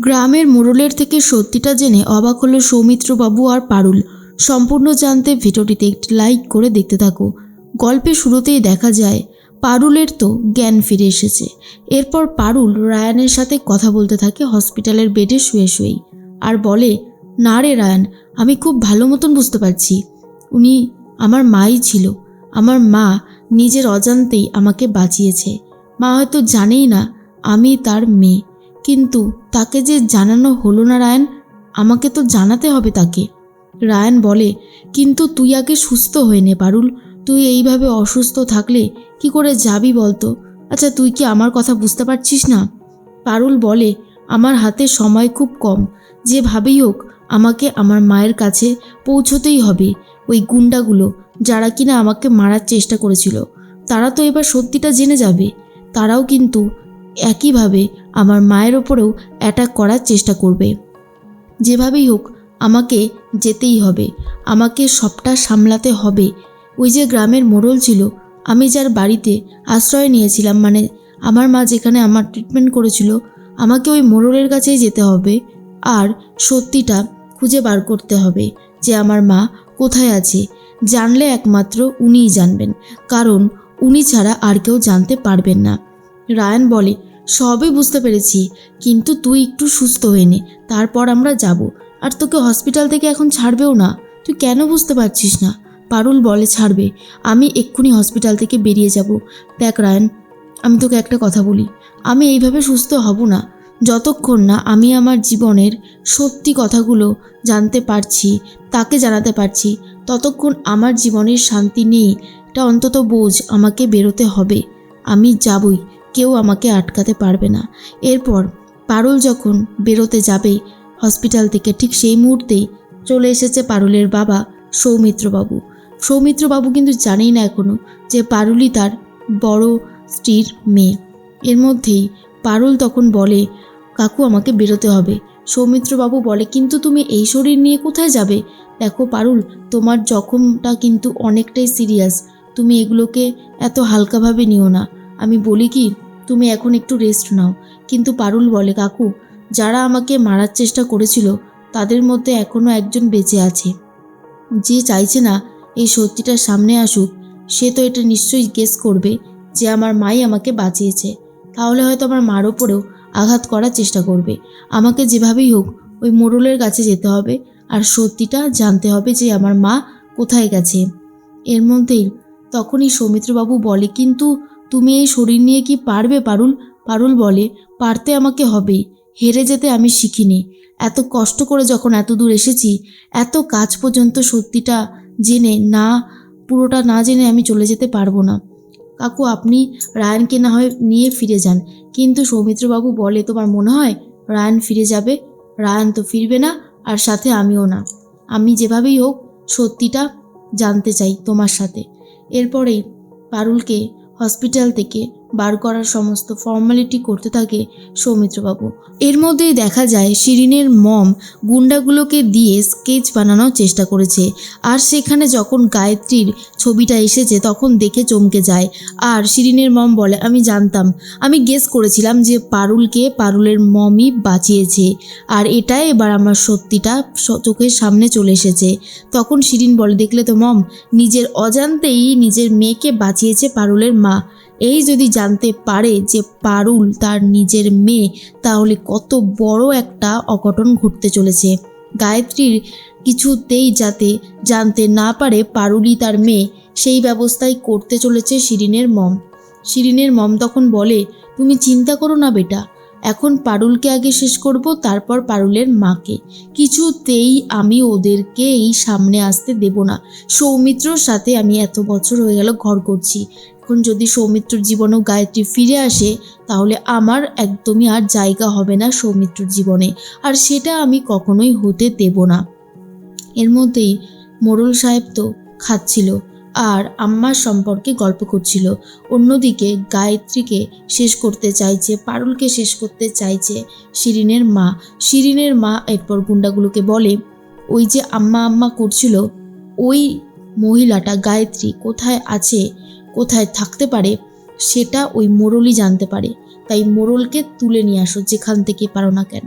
গ্রামের মোড়লের থেকে সত্যিটা জেনে অবাক হলো সৌমিত্রবাবু আর পারুল। সম্পূর্ণ জানতে ভিডিওটিতে একটি লাইক করে দেখতে থাকো। গল্পের শুরুতেই দেখা যায়, পারুলের তো জ্ঞান ফিরে এসেছে। এরপর পারুল রায়ানের সাথে কথা বলতে থাকে হসপিটালের বেডে শুয়ে শুয়েই আর বলে, না রে রায়ান, আমি খুব ভালো মতন বুঝতে পারছি। উনি আমার মাই ছিল। আমার মা নিজের অজান্তেই আমাকে বাঁচিয়েছে। মা হয়তো জানেই না, আমি তার মেয়ে। কিন্তু তাকে যে জানানো হলো না রায়ন, আমাকে তো জানাতে হবে তাকে। রায়ান বলে, কিন্তু তুই আগে সুস্থ হয়ে নে পারুল। তুই এইভাবে অসুস্থ থাকলে কি করে যাবি বলতো? আচ্ছা তুই কি আমার কথা বুঝতে পারছিস না? পারুল বলে, আমার হাতে সময় খুব কম। যেভাবেই হোক, আমাকে আমার মায়ের কাছে পৌঁছতেই হবে। ওই গুন্ডাগুলো, যারা কিনা আমাকে মারার চেষ্টা করেছিল, তারা তো এবার সত্যিটা জেনে যাবে। তারাও কিন্তু একইভাবে আমার মায়ের ওপরেও অ্যাটাক করার চেষ্টা করবে। যেভাবেই হোক, আমাকে যেতেই হবে। আমাকে সবটা সামলাতে হবে। ওই যে গ্রামের মোড়ল ছিল, আমি যার বাড়িতে আশ্রয় নিয়েছিলাম মানে আমার মা যেখানে আমার ট্রিটমেন্ট করেছিল, আমাকে ওই মোড়লের কাছেই যেতে হবে। আর সত্যিটা খুঁজে বার করতে হবে যে আমার মা কোথায় আছে। জানলে একমাত্র উনিই জানবেন, কারণ উনি ছাড়া আর কেউ জানতে পারবেন না। রায়ান বলে সবই বুঝতে পেরেছি। কিন্তু তুই একটু সুস্থ হয়ে নে, তারপর আমরা যাব। আর তোকে হসপিটাল থেকে এখন ছাড়বেও না। তুই কেন বুঝতে পারছিস না? পারুল বলে, ছাড়বে। আমি এক্ষুনি হসপিটাল থেকে বেরিয়ে যাব। দেখ, রায়ন, আমি তোকে একটা কথা বলি। আমি এইভাবে সুস্থ হব না। যতক্ষণ না আমি আমার জীবনের সত্যি কথাগুলো জানতে পারছি, তাকে জানাতে পারছি, ততক্ষণ আমার জীবনের শান্তি নেই। এটা অন্তত বোঝ, আমাকে বেরোতে হবে। আমি যাবই। কেউ আমাকে আটকাতে পারবে না। এরপর পারুল যখন বেরোতে যাবে হসপিটাল থেকে, ঠিক সেই মুহূর্তেই চলে এসেছে পারুলের বাবা সৌমিত্রবাবু। সৌমিত্রবাবু কিন্তু জানেই না এখনও যে পারুলই তার বড় স্ত্রীর মেয়ে। এর মধ্যেই পারুল তখন বলে, কাকু, আমাকে বেরোতে হবে। সৌমিত্রবাবু বলে, কিন্তু তুমি এই শরীর নিয়ে কোথায় যাবে? দেখো পারুল, তোমার জখমটা কিন্তু অনেকটাই সিরিয়াস তুমি এগুলোকে এত হালকাভাবে নিও না। আমি বলি কি, তুমি এখন একটু রেস্ট নাও। কিন্তু পারুল বলে, কাকু, যারা আমাকে মারার চেষ্টা করেছিল, তাদের মধ্যে এখনও একজন বেঁচে আছে। যে চাইছে না এই সত্যিটা সামনে আসুক, সে তো এটা নিশ্চয়ই গেস করবে যে আমার মাই আমাকে বাঁচিয়েছে। তাহলে হয়তো আমার মার ওপরেও আঘাত করার চেষ্টা করবে। আমাকে যেভাবেই হোক, ওই মোড়লের কাছে যেতে হবে আর সত্যিটা জানতে হবে যে আমার মা কোথায় গেছে। এর মধ্যেই তখনই সৌমিত্রবাবু বলে, কিন্তু তুমি এই শরীর নিয়ে কি পারবে পারুল? পারুল বলে, পারতে আমাকে হবেই হেরে যেতে আমি শিখিনি। এত কষ্ট করে যখন এত দূর এসেছি, এত কাজ পর্যন্ত সত্যিটা জেনে না, পুরোটা না জেনে আমি চলে যেতে পারব না। কাকু, আপনি রায়ানকে না হয় নিয়ে ফিরে যান। কিন্তু সৌমিত্রবাবু বলে, তোমার মনে হয় রায়ান ফিরে যাবে? রায়ান তো ফিরবে না, আর সাথে আমিও না। আমি যেভাবেই হোক সত্যিটা জানতে চাই তোমার সাথে। এরপরেই পারুলকে হসপিটাল থেকে। বার করার সমস্ত ফর্মালিটি করতে থাকে সৌমিত্রবাবু। এর মধ্যেই দেখা যায়, শিরিনের মম গুন্ডাগুলোকে দিয়ে স্কেচ বানানোর চেষ্টা করেছে। আর সেখানে যখন গায়ত্রীর ছবিটা এসেছে, তখন দেখে চমকে যায়। আর শিরিনের মম বলে, আমি জানতাম, আমি গেস করেছিলাম যে পারুলকে পারুলের মমই বাঁচিয়েছে। আর এটাই এবার আমার সত্যিটা চোখের সামনে চলে এসেছে। তখন শিরিন বলে, দেখলে তো মম, নিজের অজান্তেই নিজের মেয়েকে বাঁচিয়েছে পারুলের মা। এই যদি জানতে পারে যে পারুল তার নিজের মেয়ে, তাহলে কত বড় একটা অঘটন ঘটতে চলেছে। গায়ত্রীর কিছুতেই যাতে জানতে না পারে পারুলই তার মেয়ে, সেই ব্যবস্থাই করতে চলেছে শিরিনের মম। শিরিনের মম তখন বলে, তুমি চিন্তা করো না বেটা, এখন পারুলকে আগে শেষ করব, তারপর পারুলের মাকে। কিছুতেই আমি ওদেরকে এই সামনে আসতে দেব না। সৌমিত্রর সাথে আমি এত বছর হয়ে গেল ঘর করছি। এখন যদি সৌমিত্রর জীবনেও গায়ত্রী ফিরে আসে, তাহলে আমার একদমই আর জায়গা হবে না সৌমিত্রর জীবনে। আর সেটা আমি কখনোই হতে দেব না। এর মধ্যেই মোড়ল সাহেব তো খাচ্ছিল আর আম্মার সম্পর্কে গল্প করছিল। অন্যদিকে গায়ত্রীকে শেষ করতে চাইছে, পারুলকে শেষ করতে চাইছে শিরিনের মা। শিরিনের মা এরপর গুন্ডাগুলোকে বলে, ওই যে আম্মা আম্মা করছিল, ওই মহিলাটা গায়ত্রী কোথায় আছে? কোথায় থাকতে পারে, সেটা ওই মোরলই জানতে পারে। তাই মোরলকে তুলে নিয়ে আসো যেখান থেকে পারো না কেন।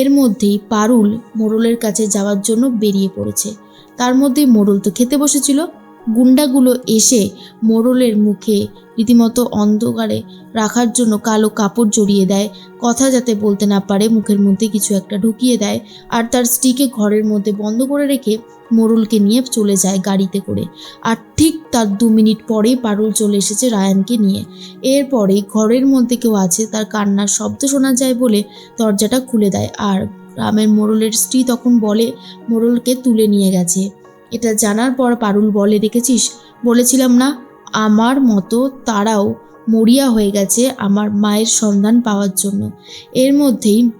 এর মধ্যেই পারুল মোরলের কাছে যাওয়ার জন্য বেরিয়ে পড়েছে। তার মধ্যেই মোরল তো খেতে বসেছিল। গুন্ডাগুলো এসে মোড়লের মুখে রীতিমতো অন্ধকারে রাখার জন্য কালো কাপড় জড়িয়ে দেয়। কথা যাতে বলতে না পারে, মুখের মধ্যে কিছু একটা ঢুকিয়ে দেয় আর তার স্ত্রীকে ঘরের মধ্যে বন্ধ করে রেখে মোড়লকে নিয়ে চলে যায় গাড়িতে করে। আর ঠিক তার দু মিনিট পরেই পারুল চলে এসেছে রায়ানকে নিয়ে। এরপরে ঘরের মধ্যে কেউ আছে, তার কান্নার শব্দ শোনা যায় বলে দরজাটা খুলে দেয়। আর গ্রামের মোড়লের স্ত্রী তখন বলে মোড়লকে তুলে নিয়ে গেছে। এটা জানার পর পারুল বলে, দেখেছিস? বলেছিলাম না, আমার মতো তারাও মরিয়া হয়ে গেছে আমার মায়ের সন্ধান পাওয়ার জন্য। এর মধ্যেই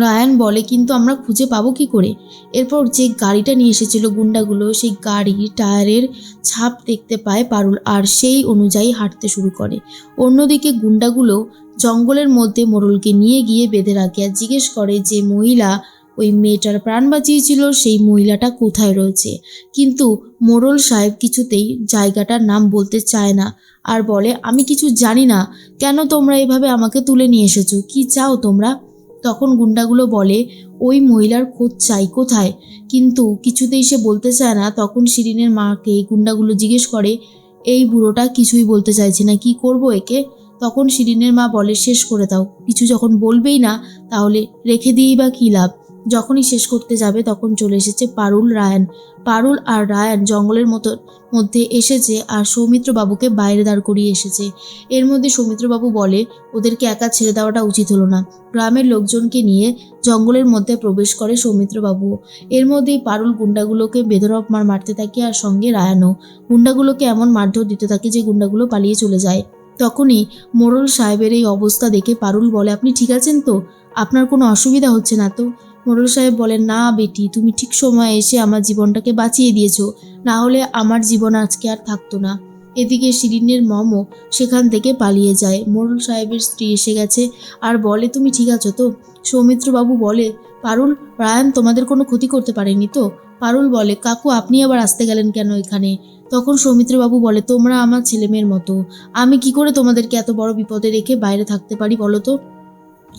রায়ান বলে, কিন্তু আমরা খুঁজে পাবো কি করে? এরপর যে গাড়িটা নিয়ে এসেছিল গুন্ডাগুলো, সেই গাড়ি টায়ারের ছাপ দেখতে পায় পারুল আর সেই অনুযায়ী হাঁটতে শুরু করে। অন্যদিকে গুন্ডাগুলো জঙ্গলের মধ্যে মোরলকে নিয়ে গিয়ে বেঁধে রাখে আর জিজ্ঞেস করে যে, মহিলা ওই মেয়েটার প্রাণ বাঁচিয়েছিল সেই মহিলাটা কোথায় রয়েছে। কিন্তু মোরল সাহেব কিছুতেই জায়গাটার নাম বলতে চায় না আর বলে, আমি কিছু জানি না। কেন তোমরা এভাবে আমাকে তুলে নিয়ে এসেছ? কি চাও তোমরা? তখন গুন্ডাগুলো বলে, ওই মহিলার খোঁজ চাই কোথায়? কিন্তু কিছুতেই সে বলতে চায় না। তখন শিরিনের মাকে গুন্ডাগুলো জিজ্ঞেস করে, এই বুড়োটা কিছুই বলতে চাইছে না, কি করব একে? তখন শিরিনের মা বলে, শেষ করে দাও। কিছু যখন বলবেই না, তাহলে রেখে দিয়েই বা কী লাভ? যখনই শেষ করতে যাবে তখন চলে এসেছে পারুল, রায়ান। পারুল আর রায়ান জঙ্গলের মতো, মধ্যে এসেছে আর সৌমিত্র বাবুকে বাইরে দাঁড় করিয়ে এসেছে। এর মধ্যে সৌমিত্রবাবু বলে, ওদেরকে একা ছেড়ে দেওয়াটা উচিত হলো না। গ্রামের লোকজনকে নিয়ে জঙ্গলের মধ্যে প্রবেশ করে সৌমিত্রবাবু। এর মধ্যেই পারুল গুন্ডাগুলোকে বেদরক মার মারতে থাকে আর সঙ্গে রায়ানও। গুন্ডাগুলোকে এমন মারধর দিতে থাকে যে গুন্ডাগুলো পালিয়ে চলে যায়। তখনই মোরল সাহেবের এই অবস্থা দেখে পারুল বলে, আপনি ঠিক আছেন তো? আপনার কোনো অসুবিধা হচ্ছে না তো? মোড়ল সাহেব বলেন, না বেটি, তুমি ঠিক সময়ে এসে আমার জীবনটাকে বাঁচিয়ে দিয়েছ। না হলে আমার জীবন আজকে আর থাকতো না। এদিকে শিরিনের মমও সেখান থেকে পালিয়ে যায়। মোড়ল সাহেবের স্ত্রী এসে গেছে। আর বলে, তুমি ঠিক আছো তো? সৌমিত্রবাবু বলে, পারুল, রায়ান তোমাদের কোনো ক্ষতি করতে পারেনি তো? পারুল বলে, কাকু, আপনি আবার আসতে গেলেন কেন এখানে? তখন সৌমিত্রবাবু বলে, তোমরা আমার ছেলেমেয়ের মতো। আমি কি করে তোমাদেরকে এত বড় বিপদে রেখে বাইরে থাকতে পারি বলো তো?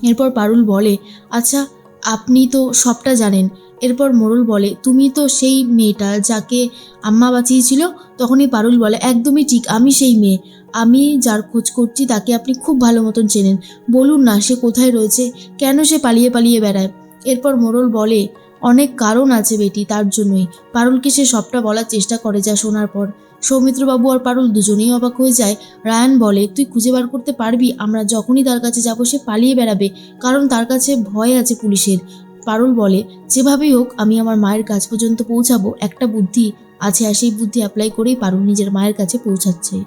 এরপর পারুল বলে আচ্ছা আপনি তো সবটা জানেন। এরপর মোড়ল বলে, তুমি তো সেই মেয়েটা যাকে আম্মা বাঁচিয়েছিল, তখনই পারুল বলে, একদমই ঠিক, আমি সেই মেয়ে। আমি যার খোঁজ করছি, তাকে আপনি খুব ভালো মতন চেনেন। বলুন না, সে কোথায় রয়েছে? কেন সে পালিয়ে পালিয়ে বেড়ায়? এরপর মোড়ল বলে, অনেক কারণ আছে বেটি, তার জন্যই। পারুলকে সে সবটা বলার চেষ্টা করে যা শোনার পর। সৌমিত্রবাবু আর পারুল দুজনেই অবাক হয়ে যায়। রায়ান বলে, তুই খুঁজে বার করতে পারবি? আমরা যখনই তার কাছে যাব, সে পালিয়ে বেড়াবে, কারণ তার কাছে ভয় আছে পুলিশের। পারুল বলে, যেভাবেই হোক, আমি আমার মায়ের কাছ পর্যন্ত পৌঁছাবো। একটা বুদ্ধি আছে আর সেই বুদ্ধি অ্যাপ্লাই করেই পারুল নিজের মায়ের কাছে পৌঁছাচ্ছে।